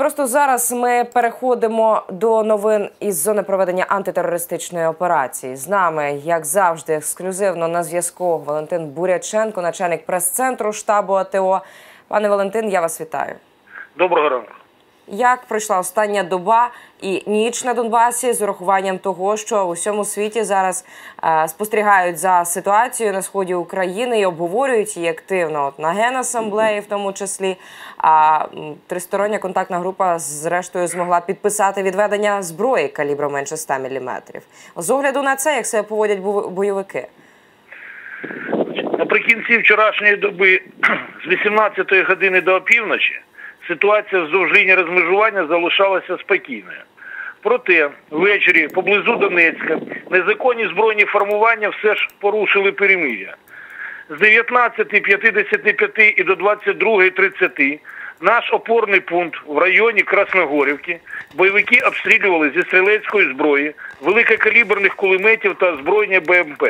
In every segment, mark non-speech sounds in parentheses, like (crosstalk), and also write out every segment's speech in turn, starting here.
просто зараз ми переходимо до новин із зони проведення антитерористичної операції. З нами, як завжди, ексклюзивно на зв'язку Валентин Буряченко, начальник прес-центру штабу АТО. Пане Валентин, я вас вітаю. Доброго ранку. Як пройшла остання доба і ніч на Донбасі з урахуванням того, що у всьому світі зараз е, спостерігають за ситуацією на сході України і обговорюють її активно от на генасамблеї, в тому числі. А тристороння контактна група зрештою змогла підписати відведення зброї калібру менше 100 мм. З огляду на це, як себе поводять бо- бойовики. Наприкінці вчорашньої доби (clears throat) з 18 години до опівночі ситуація вздовж лінії розмежування залишалася спокійною. Проте ввечері поблизу Донецька незаконні збройні формування все ж порушили перемир'я. З 19.55 і до 22.30 наш опорний пункт в районі Красногорівки бойовики обстрілювали зі стрілецької зброї, великокаліберних кулеметів та озброєння БМП.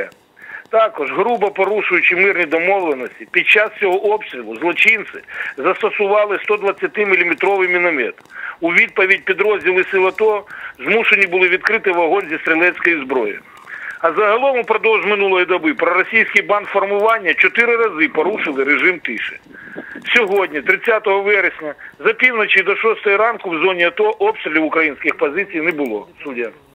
Також, грубо порушуючи мирні домовленості, під час цього обстрілу злочинці застосували 120-мм міномет. У відповідь підрозділи сил АТО змушені були відкрити вогонь зі стрілецької зброї. А загалом упродовж минулої доби проросійські бандформування чотири рази порушили режим тиші. Сьогодні, 30 вересня, за півночі до 6 ранку в зоні АТО обстрілів українських позицій не було. Суддя.